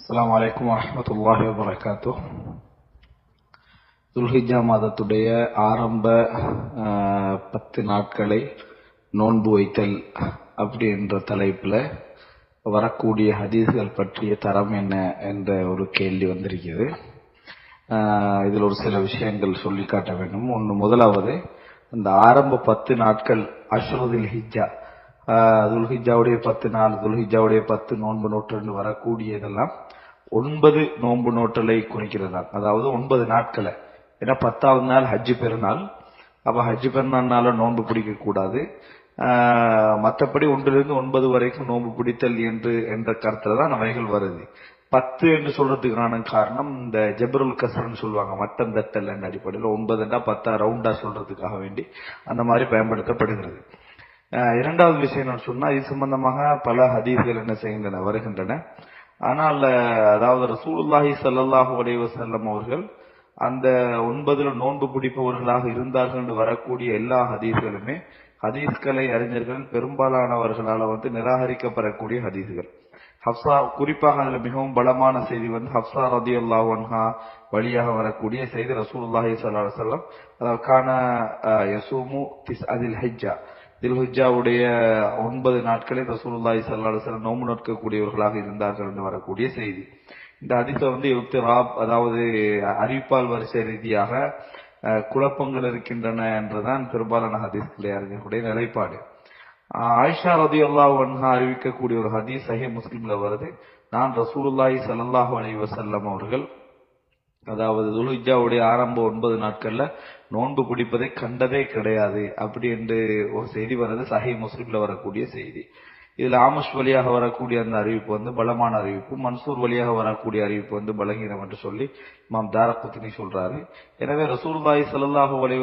அஸ்லாம் வலைக்கம் வரமத்துல்லாஹி வபரகாத்து துல்ஹிஜா மாதத்துடைய ஆரம்ப பத்து நாட்களை நோன்பு வைத்தல் அப்படின்ற தலைப்பில் வரக்கூடிய ஹதீஸ்கள் பற்றிய தரம் என்ன என்ற ஒரு கேள்வி வந்திருக்கிறது. இதில் ஒரு சில விஷயங்கள் சொல்லி காட்ட வேண்டும். ஒன்று முதலாவது இந்த ஆரம்ப பத்து நாட்கள் அஷ்ருதில் ஹிஜ்ஜா துல்ஹிஜாவுடைய பத்து நாள் துல்ஹிஜாவுடைய பத்து நோன்பு நோட்டு வரக்கூடியதெல்லாம் ஒன்பது நோன்பு நோட்டலை குறிக்கிறதா? அதாவது ஒன்பது நாட்களை. ஏன்னா பத்தாவது நாள் ஹஜ்ஜு பெருநாள். அப்போ ஹஜ்ஜு பெருநாள்னால நோன்பு பிடிக்கக்கூடாது மற்றபடி ஒன்றிலிருந்து ஒன்பது வரைக்கும் நோன்பு பிடித்தல் என்று என்ற கருத்தில் தான் நவைகள் வருது. பத்து என்று சொல்றதுக்கான காரணம் இந்த ஜெபருல் கசர்னு சொல்லுவாங்க. மட்டம் தட்டல் என்ற அடிப்படையில் ஒன்பதுண்டா பத்தா ரவுண்டா சொல்றதுக்காக வேண்டி அந்த மாதிரி பயன்படுத்தப்படுகிறது. இரண்டாவது விஷயம் நான் சொன்னா இது சம்பந்தமாக பல ஹதீஸ்கள் என்ன செய்கின்றன வருகின்றன. ஆனால் அதாவது ரசூலுல்லாஹி ஸல்லல்லாஹு அலைவசல்லம் அவர்கள் அந்த ஒன்பதுல நோன்பு பிடிப்பவர்களாக இருந்தார்கள் என்று வரக்கூடிய எல்லா ஹதீஸ்களுமே ஹதீஸ்களை அறிஞர்கள் பெரும்பாலானவர்களால் வந்து நிராகரிக்கப்படக்கூடிய ஹதீஸ்கள். ஹப்சா குறிப்பாக அதுல மிகவும் பலமான செய்தி வந்து ஹப்சா ரதி அல்லாஹ் வழியாக வரக்கூடிய செய்தி ரசூல்லாஹி ஸல்லல்லாஹு அலைஹி அதற்கான அதாவது யசூமு திஸ் அதில் ஹஜ்ஜா. தில்ஹுஜாவுடைய ஒன்பது நாட்களில் ரசூலுல்லாஹி ஸல்லல்லாஹு அலைஹி நோம்பு நோக்கக்கூடியவர்களாக இருந்தார்கள் என்று வரக்கூடிய செய்தி. இந்த ஹதீஸ வந்து இப்திராப் அதாவது அறிவிப்பால் வரிசை ரீதியாக குழப்பங்கள் இருக்கின்றன என்றுதான் பெரும்பாலான ஹதீஸ்களை அறிஞர்களுடைய நிலைப்பாடு. ஆஹ், ஆயிஷா ரதியல்லாஹு அன்ஹா அறிவிக்கக்கூடிய ஒரு ஹதீஸ் சஹி முஸ்லிம்ல வருது. நான் ரசூலுல்லாஹி ஸல்லல்லாஹு அலி வசல்லம் அவர்கள் அதாவது துலுஜாவுடைய ஆரம்ப ஒன்பது நாட்கள்ல நோன்பு பிடிப்பதை கண்டதே கிடையாது அப்படி என்று ஒரு செய்தி வர்றது சஹி முஸ்லிம்ல வரக்கூடிய செய்தி. இதுல ஆமஷ் வழியாக வரக்கூடிய அந்த அறிவிப்பு வந்து பலமான அறிவிப்பு மன்சூர் வழியாக வரக்கூடிய அறிவிப்பு வந்து பலகீனம் என்று சொல்லி மாம் தாரகுத்தினி சொல்றாரு. எனவே ரசூல்பாய் சல்லாஹூ அலைஹி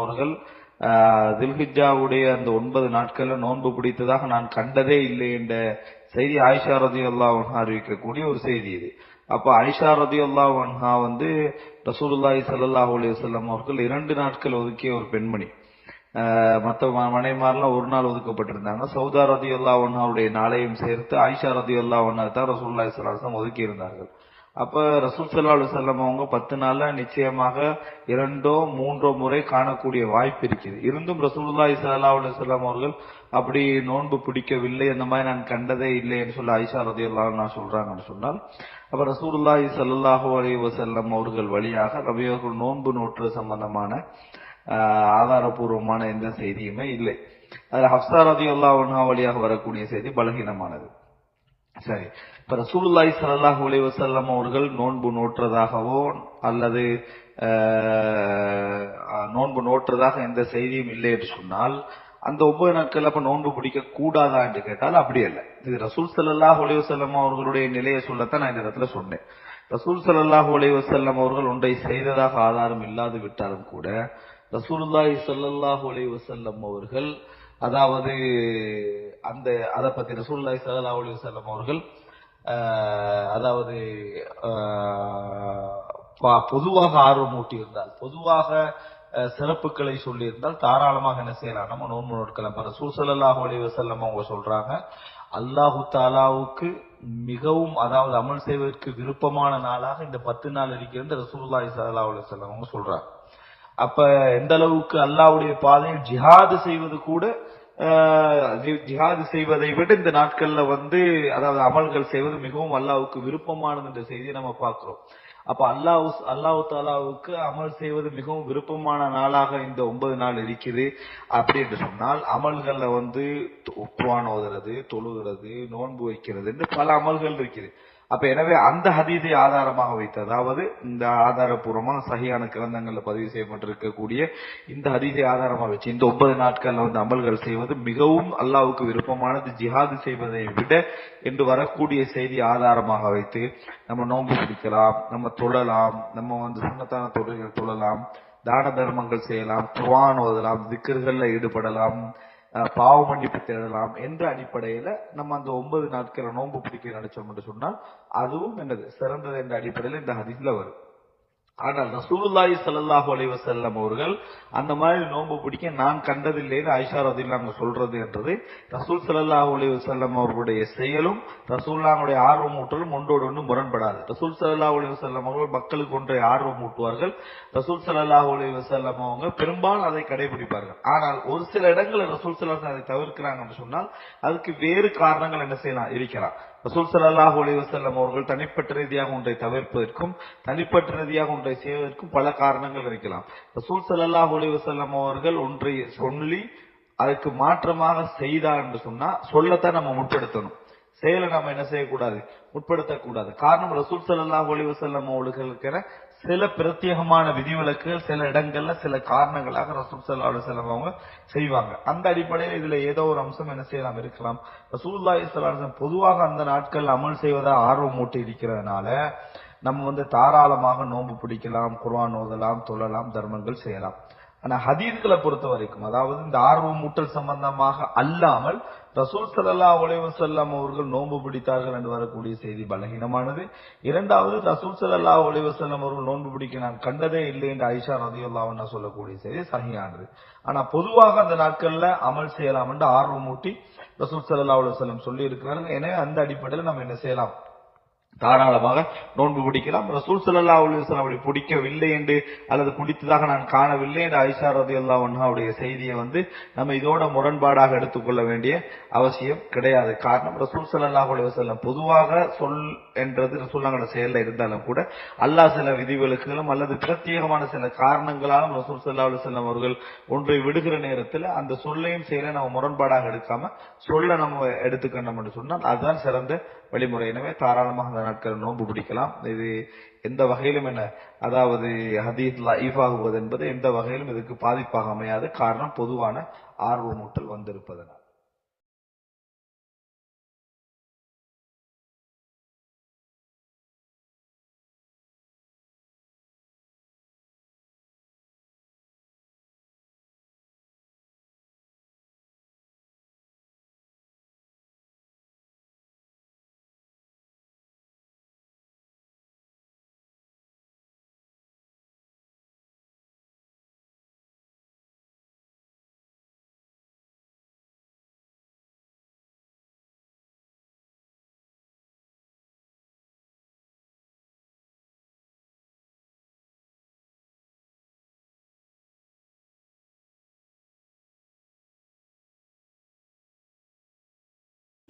அவர்கள் தில்ஹிஜாவுடைய அந்த ஒன்பது நாட்கள்ல நோன்பு பிடித்ததாக நான் கண்டதே இல்லை என்ற செய்தி ஆயிஷா ரதியல்லாஹு அன்ஹா அறிவிக்கக்கூடிய ஒரு செய்தி இது. அப்ப ஐஷா ரதியல்லாஹு அன்ஹா வந்து ரசூலுல்லாஹி சல்லாஹ் அலைஹி அவர்கள் இரண்டு நாட்கள் ஒதுக்கிய ஒரு பெண்மணி. மற்ற மத்த மனைமாரெல்லாம் ஒரு நாள் ஒதுக்கப்பட்டிருந்தாங்க. சௌதா ரதியல்லாஹு அன்ஹாவுடைய நாளையும் சேர்த்து ஆயிஷா ரதியல்லாஹு அன்ஹா தான் ரசூலுல்லாஹி ஸல்லல்லாஹு ஒதுக்கி இருந்தார்கள் அப்ப ரசூல் ஸல்லல்லாஹு அலைஹி அவங்க பத்து நாள்ல நிச்சயமாக இரண்டோ மூன்றோ முறை காணக்கூடிய வாய்ப்பு இருக்குது. இருந்தும் ரசூலுல்லாஹி ஸல்லல்லாஹு அலைஹி அவர்கள் அப்படி நோன்பு பிடிக்கவில்லை அந்த மாதிரி நான் கண்டதே இல்லை என்று சொல்லி ஐஷா ரதி நான் சொல்றாங்கன்னு சொன்னால் அப்ப ரசூலுல்லாஹி சல்லாஹூ அலி வசல்லம் அவர்கள் வழியாக ரவியர்கள் நோன்பு நோற்று சம்பந்தமான ஆதாரபூர்வமான எந்த செய்தியுமே இல்லை. அதில் ஹப்சா ரதி அல்லா வழியாக வரக்கூடிய செய்தி பலகீனமானது. சரி. இப்ப ரசூலுல்லாய் சல்லாஹ் அலைஹி வஸல்லம் அவர்கள் நோன்பு நோற்றதாகவோ அல்லது நோன்பு நோற்றதாக எந்த செய்தியும் இல்லை என்று சொன்னால் அந்த ஒன்பது நாட்கள் அப்ப நோன்பு பிடிக்க கூடாதா என்று கேட்டால் அப்படி அல்ல. இது ரசூல் சல்லாஹ் அலைஹி வஸல்லம் அவர்களுடைய நிலையை சொல்லத்தான் நான் இந்த இடத்துல சொன்னேன். ரசூல் சல்லாஹ் அலைஹி வஸல்லம் அவர்கள் ஒன்றை செய்ததாக ஆதாரம் இல்லாது விட்டாலும் கூட ரசூலுல்லாஹி சல்லாஹ் அலைஹி வஸல்லம் அவர்கள் அதாவது அந்த அதை பத்தி ரசூல்லாய் சல்லா அலி வல்லம் அவர்கள் அதாவது பொதுவாக ஆர்வம் ஊட்டியிருந்தால் பொதுவாக சிறப்புகளை சொல்லியிருந்தால் தாராளமாக என்ன செய்யலாம். நம்ம நோன்பு நோட்கலாம் ரசூல் சல்லாஹ் அலி வசல்லம் அவங்க சொல்றாங்க அல்லாஹு தாலாவுக்கு மிகவும் அதாவது அமல் செய்வதற்கு விருப்பமான நாளாக இந்த பத்து நாள் இருக்கிறது ரசூல்லாய் சல்லா அலி வல்லம் அவங்க சொல்றாங்க. அப்ப எந்த அளவுக்கு அல்லாஹ்வுடைய பாதையில் ஜிஹாது செய்வது கூட ஜிஹாது செய்வதை விட இந்த நாட்கள்ல வந்து அதாவது அமல்கள் செய்வது மிகவும் அல்லாஹ்வுக்கு விருப்பமானது என்ற செய்தியை நம்ம பார்க்கிறோம். அப்ப அல்லாஹ் அல்லாஹ் தாலாவுக்கு அமல் செய்வது மிகவும் விருப்பமான நாளாக இந்த ஒன்பது நாள் இருக்குது அப்படி என்று சொன்னால் அமல்கள்ல வந்து உப்புவான் ஓதுறது தொழுகிறது நோன்பு வைக்கிறது என்று பல அமல்கள் இருக்குது. அப்ப எனவே அந்த ஹதீஸை ஆதாரமாக வைத்து அதாவது இந்த ஆதாரபூர்வமா சகியான கிரந்தங்கள்ல பதிவு செய்யப்பட்டிருக்கக்கூடிய இந்த ஹதீஸை ஆதாரமாக வச்சு இந்த ஒன்பது நாட்கள்ல வந்து அமல்கள் செய்வது மிகவும் அல்லாவுக்கு விருப்பமானது. ஜிஹாது செய்வதை விட என்று வரக்கூடிய செய்தி ஆதாரமாக வைத்து நம்ம நோன்பு பிடிக்கலாம் நம்ம தொழலாம் நம்ம வந்து சுண்ணத்தான தொழில்கள் தொழலாம் தான தர்மங்கள் செய்யலாம் குர்ஆன் ஓதலாம் திக்கர்கள்ல ஈடுபடலாம் பாவ மன்னிப்பு தேடலாம் என்ற அடிப்படையில நம்ம அந்த ஒன்பது நாட்களை நோன்பு பிடிக்க நினைச்சோம் என்று சொன்னால் அதுவும் என்னது சிறந்தது என்ற அடிப்படையில் இந்த ஹதீஸ்ல வரும். ஆனால் ரசூலுல்லாஹி ஸல்லல்லாஹு அலைஹி வஸல்லம் அவர்கள் அந்த மாதிரி நோன்பு பிடிக்க நான் கண்டதில்லைன்னு ஆயிஷா ரதியல்லாஹு சொல்றது என்றது. ரசூல் சல்லாஹு அலைஹி வஸல்லம் அவர்களுடைய செயலும் ரசூல்லாவுடைய ஆர்வம் ஊட்டலும் ஒன்றோடு ஒன்று முரண்படாது. ரசூல் ஸல்லல்லாஹு அலைஹி வஸல்லம் அவர்கள் மக்களுக்கு ஒன்றை ஆர்வம் ஊட்டுவார்கள். ரசூல் ஸல்லல்லாஹு அலைஹி வஸல்லம் அவங்க பெரும்பாலும் அதை கடைபிடிப்பார்கள். ஆனால் ஒரு சில இடங்களில் ரசூல் சல்லாஹ் அதை தவிர்க்கிறாங்கன்னு சொன்னால் அதுக்கு வேறு காரணங்கள் என்ன செய்யலாம்? இருக்கலாம். ரசூல் ஸல்லல்லாஹு அலைஹி அவர்கள் தனிப்பட்ட ரீதியாக ஒன்றை தவிர்ப்பதற்கும் தனிப்பட்ட ரீதியாக ஒன்றை செய்வதற்கும் பல காரணங்கள் இருக்கலாம். ரசூல் ஸல்லல்லாஹு அலைஹி அவர்கள் ஒன்றை சொல்லி அதுக்கு மாற்றமாக செய்தார் என்று சொன்னா சொல்லத்தான் நம்ம முற்படுத்தணும். செயலை நம்ம என்ன செய்யக்கூடாது? முற்படுத்தக்கூடாது. காரணம் ரசூல் ஸல்லல்லாஹு அலைஹி வஸல்லம் அவர்களுக்கென சில பிரத்யேகமான விதிவிலக்குகள் சில இடங்கள்ல சில காரணங்களாக ரசூல் ஸல்லல்லாஹு அலைஹி அவங்க செய்வாங்க. அந்த அடிப்படையில் இதுல ஏதோ ஒரு அம்சம் என்ன செய்யலாம் இருக்கலாம். ரசூலுல்லாஹி ஸல்லல்லாஹு பொதுவாக அந்த நாட்கள் அமல் செய்வதா ஆர்வம் மூட்டி இருக்கிறதுனால நம்ம வந்து தாராளமாக நோன்பு பிடிக்கலாம் குர்வான் ஓதலாம் தொழலாம் தர்மங்கள் செய்யலாம். ஆனா ஹதீஸ்களை பொறுத்த வரைக்கும் அதாவது இந்த ஆர்வம் மூட்டல் சம்பந்தமாக அல்லாமல் ரசூல் சல்லா அலைஹி செல்லம் அவர்கள் நோன்பு பிடித்தார்கள் என்று வரக்கூடிய செய்தி பலகீனமானது. இரண்டாவது ரசூல் சல்லா அலைஹி செல்லம் அவர்கள் நோன்பு பிடிக்க நான் கண்டதே இல்லை என்று ஆயிஷா ரலியல்லாஹு சொல்லக்கூடிய செய்தி சகியானது ஆனா பொதுவாக அந்த நாட்கள்ல அமல் செய்யலாம் என்று ஆர்வம் மூட்டி ரசூல் சல்லா உலக செல்லம் சொல்லி இருக்கிறார்கள் எனவே அந்த அடிப்படையில் நம்ம என்ன செய்யலாம்? தாராளமாக நோன்பு பிடிக்கலாம். ரசூல் சல்லா அலைஹி அப்படி பிடிக்கவில்லை என்று அல்லது பிடித்ததாக நான் காணவில்லை என்று ஐஷா ரதி அல்லா ஒன்னாவுடைய செய்தியை வந்து நம்ம இதோட முரண்பாடாக எடுத்துக்கொள்ள வேண்டிய அவசியம் கிடையாது. காரணம் ரசூல் ஸல்லல்லாஹு அலைஹி பொதுவாக சொல் என்றது ரசூல்லாங்களோட செயல்ல இருந்தாலும் கூட அல்லாஹ் சில விதிவிலக்குகளும் அல்லது பிரத்யேகமான சில காரணங்களாலும் ரசூல் ஸல்லல்லாஹு அலைஹி அவர்கள் ஒன்றை விடுகிற நேரத்தில் அந்த சொல்லையும் செயலை நம்ம முரண்பாடாக எடுக்காம சொல்ல நம்ம எடுத்துக்கணும் என்று சொன்னால் அதுதான் சிறந்த வழிமுறை. எனவே தாராளமாக அந்த நாட்கள் நோன்பு பிடிக்கலாம். இது எந்த வகையிலும் என்ன அதாவது ஹதீஸ் லைஃப் ஆகுவது என்பது எந்த வகையிலும் இதுக்கு பாதிப்பாக அமையாது. காரணம் பொதுவான ஆர்வமூட்டல் வந்திருப்பதனால்.